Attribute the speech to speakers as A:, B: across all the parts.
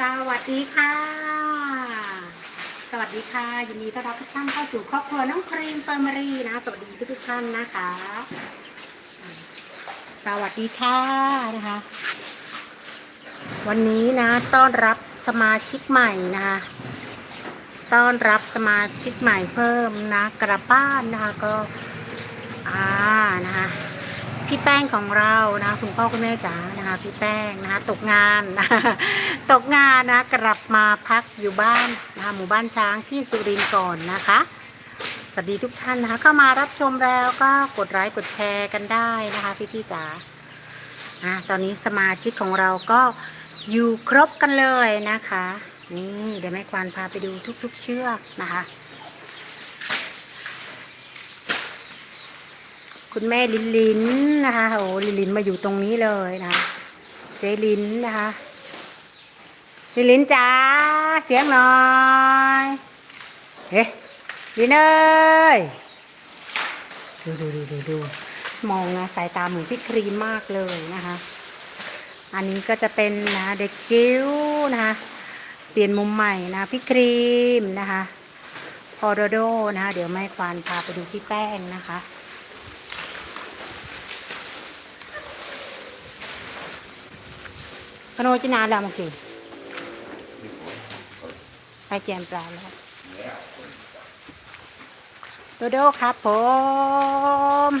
A: สวัสดีค่ะ สวัสดีค่ะ ยินดีต้อนรับทุกท่านเข้าสู่ครอบครัวน้องครีมเฟอร์มารีนะสวัสดีทุกทุกท่านนะคะ สวัสดีค่ะนะคะ วันนี้นะต้อนรับสมาชิกใหม่นะคะ ต้อนรับสมาชิกใหม่เพิ่มนะกระบ้านนะคะก็ อ่านะคะ พี่แป้งของเรานะคุณพ่อคุณแม่จ๋านะคะ พี่แป้งนะคะตกงานนะตกงานนะกลับมาพักอยู่บ้านนะคะหมู่บ้านช้างที่สุรินทร์ก่อนนะคะสวัสดีทุกท่านนะคะเข้ามารับชมแล้วก็กดไลค์กดแชร์กันได้นะคะ พี่พี่จ๋าอะตอนนี้สมาชิกของเราก็อยู่ครบกันเลยนะคะ นี่เดี๋ยวแม่ควานพาไปดูทุก ๆ เชือกนะคะ คุณแม่ลินลินนะคะโอ้ลินลินมาอยู่ตรงนี้เลยนะคะเจลินนะคะลินลินจ๋าเสียงหน่อยเฮ้ลินเอ้ยดูดูดูดูดูมองนะสายตาเหมือนพี่ครีมมากเลยนะคะ อันนี้ก็จะเป็นนะเด็กจิ๋วนะคะเปลี่ยนมุมใหม่นะพี่ครีมนะคะพอโดโดนะคะเดี๋ยวแม่ควานพาไปดูพี่แป้งนะคะ ขนมจีนาแล้วเมื่อกี้ไปแจมปลาแล้วโดโดครับผม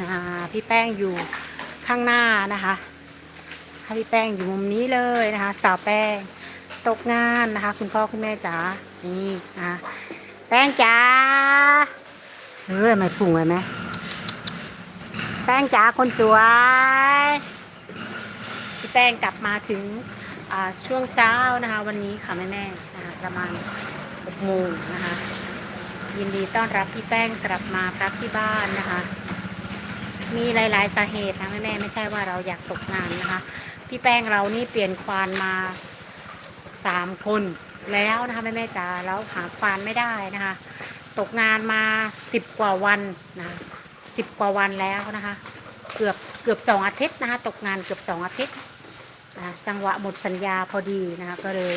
A: นะพี่แป้งอยู่ข้างหน้านะคะให้พี่แป้งอยู่มุมนี้เลยนะคะ สาวแป้งตกงานนะคะ คุณพ่อคุณแม่จ๋านี่นะคะแป้งจ๋าเออไม่ปรุงเลยไหม แป้งจ๋าคนสวยพี่แป้งกลับมาถึงช่วงเช้านะคะ วันนี้ค่ะแม่แม่นะคะประมาณหกโมงนะคะ ยินดีต้อนรับพี่แป้งกลับมาพักที่บ้านนะคะ มีหลายๆสาเหตุนะแม่แม่ไม่ใช่ว่าเราอยากตกงานนะคะ พี่แป้งเรานี่เปลี่ยนควานมาสามคนแล้วนะคะแม่แม่จ๋าแล้วหาควานไม่ได้นะคะ ตกงานมาสิบกว่าวันนะะ สิบกว่าวันแล้วนะคะ เกือบเกือบสองอาทิตย์นะคะตกงานเกือบสองอาทิตย์นะจังหวะหมดสัญญาพอดีนะคะก็เลย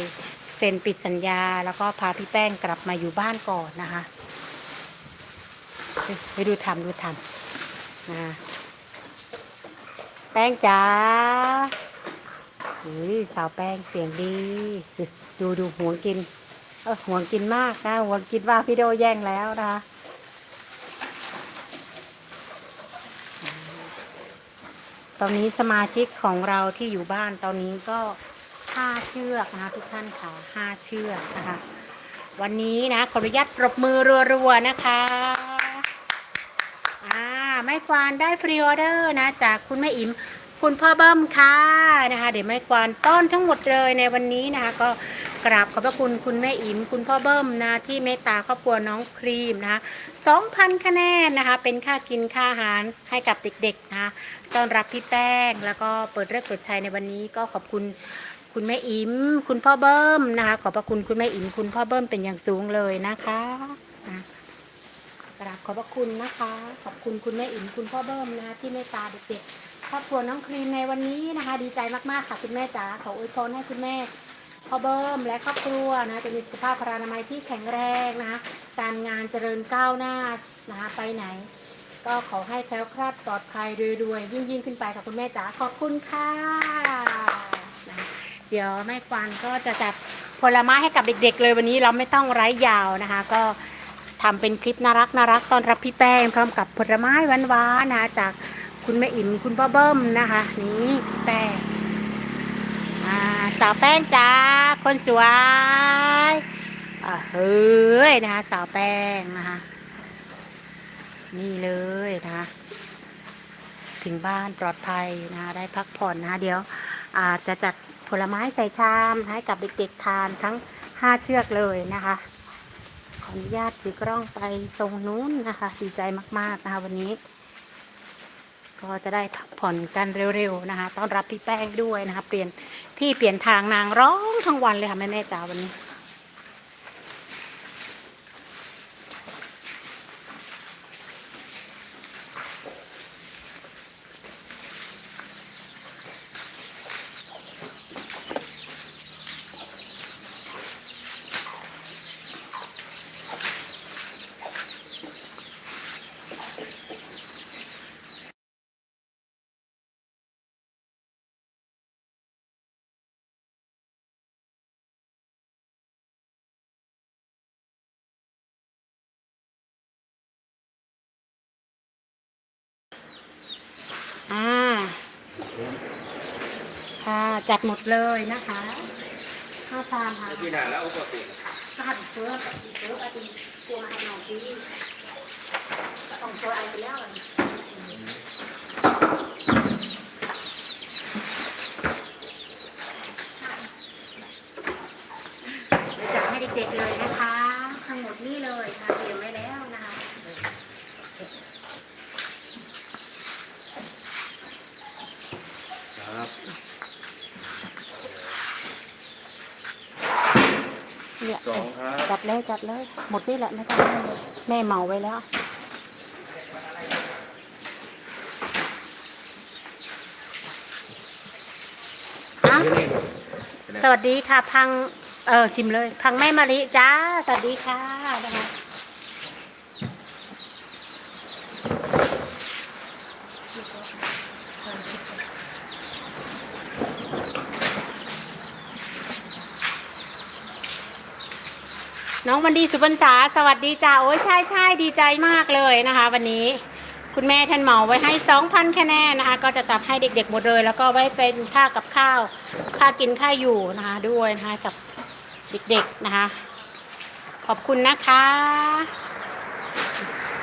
A: เซ็นปิดสัญญาแล้วก็พาพี่แป้งกลับมาอยู่บ้านก่อนนะคะไปดูทำดูทำนะแป้งจ๋าเฮ้ยสาวแป้งเสียงดี ดูดูหัวกินเออหัวกินมากนะหัวกินว่าพี่โดแย่งแล้วนะคะ ตอนนี้สมาชิกของเราที่อยู่บ้านตอนนี้ก็ห้าเชือกนะคะทุกท่านค่ะห้าเชือกนะคะ วันนี้นะขออนุญาตปรบมือรัวๆนะคะอ่าแม่ควานได้ฟรีออเดอร์นะจากคุณแม่อิมคุณพ่อเบิ้มค่ะนะคะ เดี๋ยวแม่ควานต้อนทั้งหมดเลยในวันนี้นะคะ ก็ กราบขอบพระคุณคุณแม่อิมคุณพ่อเบิ้มนะที่เมตตาครอบครัวน้องครีมนะคะ2,000 คะแนนนะคะ เป็นค่ากินค่าอาหารให้กับเด็กๆนะคะต้อนรับพี่แป้ง แล้วก็เปิดเรื่องเปิดชัยในวันนี้ก็ขอบคุณคุณแม่อิมคุณพ่อเบิ้มนะคะ ขอบพระคุณคุณแม่อิมคุณพ่อเบิ้มเป็นอย่างสูงเลยนะคะกราบขอบพระคุณนะคะ ขอบคุณคุณแม่อิมคุณพ่อเบิ้มนะคะที่เมตตาเด็กๆครอบครัวน้องครีมในวันนี้นะคะ ดีใจมากๆค่ะคุณแม่จ๋าขออวยพรให้คุณแม่ พ่อเบิ้มและครอบครัวนะจะมีสุขภาพพรานามัยที่แข็งแรงนะคะการงานเจริญก้าวหน้านะคะไปไหน ก็ขอให้แคล้วคลาดปลอดภัยรวยๆยิ่งยิ่งขึ้นไปค่ะคุณแม่จ๋าขอบคุณค่ะนะเดี๋ยวแม่ควานก็จะจัดผลไม้ให้กับเด็ก ๆ เลยวันนี้เราไม่ต้องไร้ยาวนะคะ ก็ทำเป็นคลิปน่ารักน่ารักตอนรับพี่แป้งพร้อมกับผลไม้หวานๆนะคะจากคุณแม่อิ่มคุณพ่อเบิ้มนะคะ นี่แป้งอ่ สาวแป้งจ้า คนสวยเฮ้ยนะคะสาวแป้งนะคะ นี่เลยนะคะถึงบ้านปลอดภัยนะคะได้พักผ่อนนะคะเดี๋ยวอาจจะจัดผลไม้ใส่ชามให้กับเด็กๆทานทั้ง5เชือกเลยนะคะ ขออนุญาตถือกล้องไปทรงนู้นนะคะ ดีใจมากๆนะคะวันนี้ ก็จะได้พักผ่อนกันเร็วๆนะคะ ต้อนรับพี่แป้งด้วยนะคะ เปลี่ยนที่เปลี่ยนทางนางร้องทั้งวันเลยค่ะแม่แม่จ๋าวันนี้ ค่ะ จัดหมดเลยนะคะข้าวชามค่ะ
B: ที่ไหนแล้วปกติ
A: ก็หัดเชื้อกับเชื้ออาทิตย์ตัวมาให้น้องพี่ต้องตัวอะไรไปแล้วอะเดี๋ยวจัดให้เด็กๆเลยนะคะ ทั้งหมดนี่เลยค่ะเตรียมไว้แล้วนะคะ
B: ครับ
A: เนี่ย
B: สอง ครับ
A: จัดเลยจัดเลย หมดนี่แหละไม่ต้องให้เลยแม่เหมาไว้แล้วอะ
B: นี่
A: สวัสดีค่ะพัง เออชิมเลย พังแม่มะลิจ้า สวัสดีค่ะนะคะ น้องวันดีสุพรรษาสวัสดีจ้าโอ้ยใช่ใช่ดีใจมากเลยนะคะ วันนี้คุณแม่ท่านเหมาไว้ให้ 2,000 คะแนนนะคะ ก็จะจับให้เด็กๆหมดเลย แล้วก็ไว้เป็นค่ากับข้าว ค่ากินค่าอยู่นะคะ ด้วยนะคะกับเด็กๆนะคะ ขอบคุณนะคะ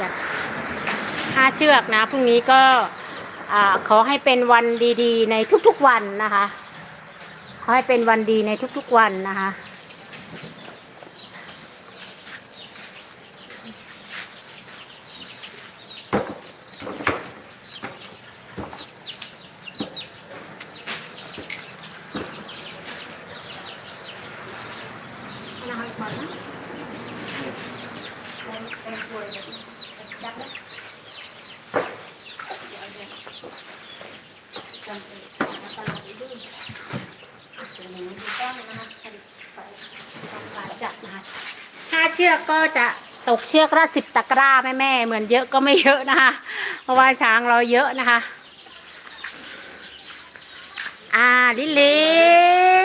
A: จัดห้าเชือกนะพรุ่งนี้ก็ขอให้เป็นวันดีๆ ในทุกๆวันนะคะ ขอให้เป็นวันดีในทุกๆวันนะคะ ห้าเชือกก็จะตกเชือกละสิบตะกร้าแม่แม่เหมือนเยอะก็ไม่เยอะนะคะ เพราะว่าช้างเราเยอะนะคะ อ่าลิลิ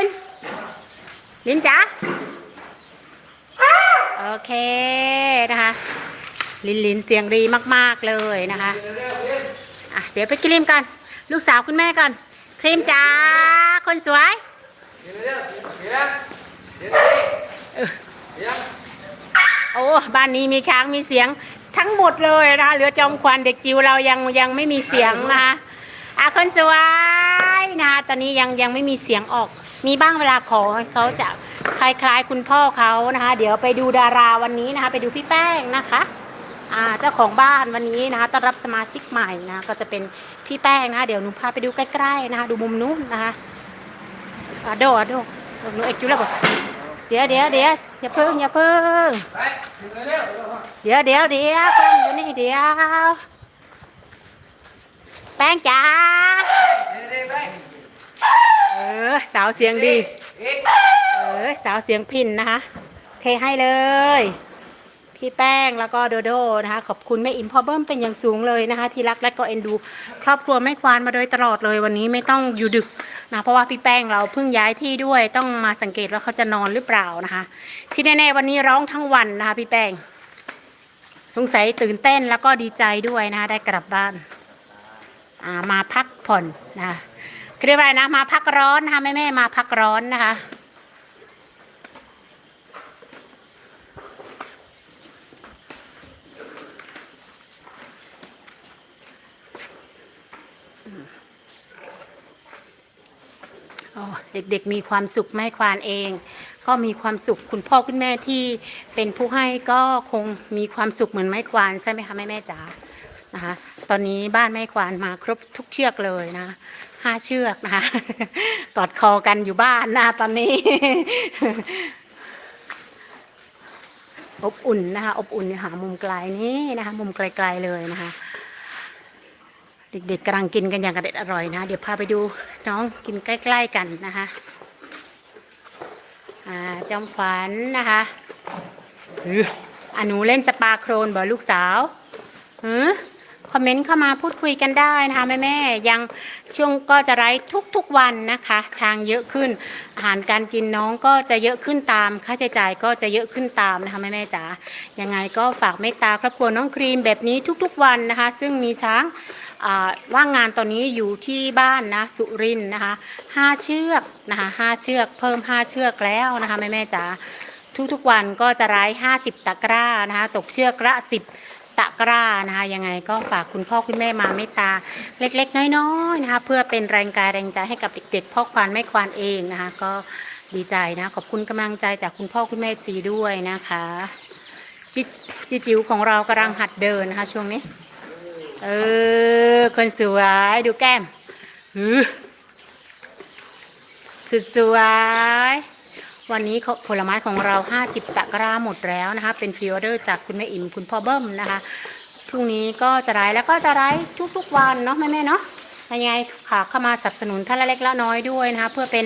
A: นลินจ๋า เคนะคะ ลินลินเสียงดีมากๆเลยนะคะอะเดี๋ยวไปครีมกัน ลูกสาวคุณแม่กันครีมจ้าคนสวยโอ้บ้านนี้มีช้างมีเสียงทั้งหมดเลยนะคะเหลือจอมควันเด็กจิ๋วเรายังยังไม่มีเสียงนะคะอะคนสวยนะคะตอนนี้ยังยังไม่มีเสียงออก มีบ้างเวลาขอเขาจะ คล้ายๆ คุณพ่อเขานะคะ เดี๋ยวไปดูดาราวันนี้นะคะ ไปดูพี่แป้งนะคะอ่าเจ้าของบ้านวันนี้นะคะต้อนรับสมาชิกใหม่นะ ก็จะเป็นพี่แป้งนะคะเดี๋ยวหนูพาไปดูใกล้ๆนะคะ ดูมุมนู้นนะคะอะโดอะโดหนูเอกจุแล้วบอกเดี๋ยวเดี๋ยวเดี๋ยวอย่าเพิ่งอย่าเพิ่งเดี๋ยวเดี๋ยวเดี๋ยวเพิ่งอยู่นี่เดี๋ยว แป้งจ๋าเออสาวเสียงดี เออสาวเสียงพินนะคะ เทให้เลย พี่แป้งแล้วก็โดโดนะคะ ขอบคุณแม่อิมพ่อเบิ้มเป็นอย่างสูงเลยนะคะ ที่รักและก็เอ็นดู ครอบครัวแม่ควานมาโดยตลอดเลยวันนี้ไม่ต้องอยู่ดึกนะเพราะว่าพี่แป้งเราเพิ่งย้ายที่ด้วยต้องมาสังเกตว่าเขาจะนอนหรือเปล่านะคะ ที่แน่ๆวันนี้ร้องทั้งวันนะคะพี่แป้งสงสัยตื่นเต้นแล้วก็ดีใจด้วยนะคะได้กลับบ้านามาพักผ่อนนะคะเรียกว่าอะไรนะมาพักร้อนนะคะแม่แม่มาพักร้อนนะคะ เด็กๆมีความสุขแม่ควานเอง ก็มีความสุขคุณพ่อคุณแม่ที่เป็นผู้ให้ก็คงมีความสุขเหมือนแม่ควานใช่ไหมคะแม่แม่จ๋านะคะตอนนี้บ้านแม่ควานมาครบทุกเชือกเลยนะห้าเชือกนะคะกอดคอกันอยู่บ้านนะตอนนี้ อบอุ่นนะคะอบอุ่นหามุมไกลนี้นะคะ มุมไกลๆเลยนะคะ เด็กๆกำลังกินกันอย่างกระเด็ดอร่อยนะ เดี๋ยวพาไปดูน้องกินใกล้ ๆกันนะคะอ่าจอมขวัญนะคะอื้อหนูเล่นสปาโครนบ่ลูกสาวหือคอมเมนต์เข้ามาพูดคุยกันได้นะคะแม่ๆยังช่วงก็จะไลฟ์ทุกๆวันนะคะช้างเยอะขึ้น อาหารการกินน้องก็จะเยอะขึ้นตาม ค่าใช้จ่ายก็จะเยอะขึ้นตามนะคะแม่ๆจ๋ายังไงก็ฝากเมตตาครอบครัวน้องครีมแบบนี้ทุกๆวันนะคะ ซึ่งมีช้าง ว่างงานตอนนี้อยู่ที่บ้านนะสุรินนะคะห้าเชือกนะคะห้าเชือกเพิ่มห้าเชือกแล้วนะคะแม่แม่จ๋าทุกๆวันก็จะร้ายห้าสิบตะกร้านะคะตกเชือกละสิบตะกร้านะคะยังไงก็ฝากคุณพ่อคุณแม่มาเมตตาเล็กๆ น้อยๆนะคะเพื่อเป็นแรงกายแรงใจให้กับเด็กๆพ่อควานแม่ควานเองนะคะ ก็ดีใจนะขอบคุณกำลังใจจากคุณพ่อคุณแม่ซีด้วยนะคะจิจิจิ๋วของเรากำลังหัดเดินนะคะ ช่วงนี้ เออ คนสวยดูแก้มสุดสวย วันนี้เขาผลไม้ของเรา 50 ตะกร้าหมดแล้วนะคะ เป็นฟรีออเดอร์จากคุณแม่อิ่มคุณพ่อเบิ้มนะคะ พรุ่งนี้ก็จะไลฟ์แล้วก็จะไลฟ์ทุกๆวันเนาะแม่ๆเนาะยังไงค่ะเข้ามาสนับสนุนท่านละเล็กละน้อยด้วยนะคะ เพื่อเป็น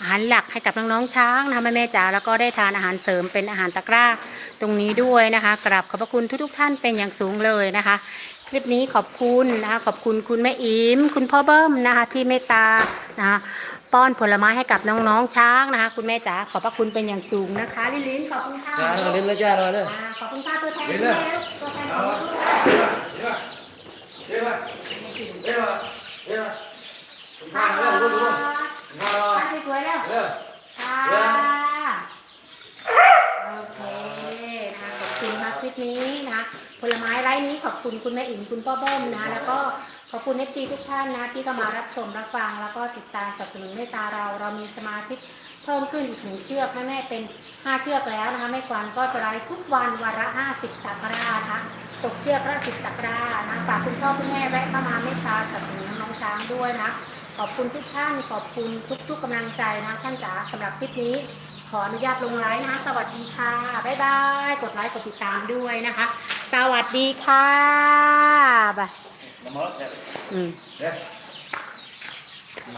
A: อาหารหลักให้กับน้องๆช้างนะคะแม่ๆจ๋าแล้วก็ได้ทานอาหารเสริมเป็นอาหารตะกร้าตรงนี้ด้วยนะคะกราบขอบพระคุณทุกๆท่านเป็นอย่างสูงเลยนะคะ คลิปนี้ขอบคุณนะคะขอบคุณคุณแม่อิมคุณพ่อเบิ้มนะคะที่เมตตานะคะป้อนผลไม้ให้กับน้องๆช้างนะคะ คุณแม่จ๋าขอบพระคุณเป็นอย่างสูงนะคะลิลลินขอบคุณค่ะ
B: จ้าเราเล่นแล้วจ้าเราเล่น
A: อ่าขอบคุณค่ะตัวแทนคุณแม่ลูกตัวแทนของลูกค่ะสวยๆแล้วค่ะโอเคนะคะขอบคุณค่ะคลิปนี้นะคะผล ไม้ไร้นี้ขอบคุณคุณแม่อิ๋มคุณพ่อเบิ้มนะ แล้วก็ขอบคุณเอฟซีทุกท่านนะ ที่เข้ามารับชมรับฟัง แล้วก็ติดตามสนับสนุนเมตตาเรา เรามีสมาชิกเพิ่มขึ้นอีกหนึ่งเชือกแม่แม่เป็นห้าเชือกแล้วนะคะแม่กวางก็จะไลฟ์ทุกวันวันละห้าสิบตะกร้านะคะตกเชือกละสิบตะกร้านะฝากคุณพ่อคุณแม่แวะเข้ามาเมตตาสนับสนุนน้องช้างด้วยนะขอบคุณทุกท่านขอบคุณทุกๆกำลังใจนะท่านจ๋าสำหรับคลิปนี้ขออนุญาตลงไลฟ์นะคะ สวัสดีค่ะ บ๊ายบาย กดไลค์ กดติดตามด้วยนะคะ สวัสดีค่ะบาย
B: น้ำมันเนี่ย
A: อืม
B: เนี่ย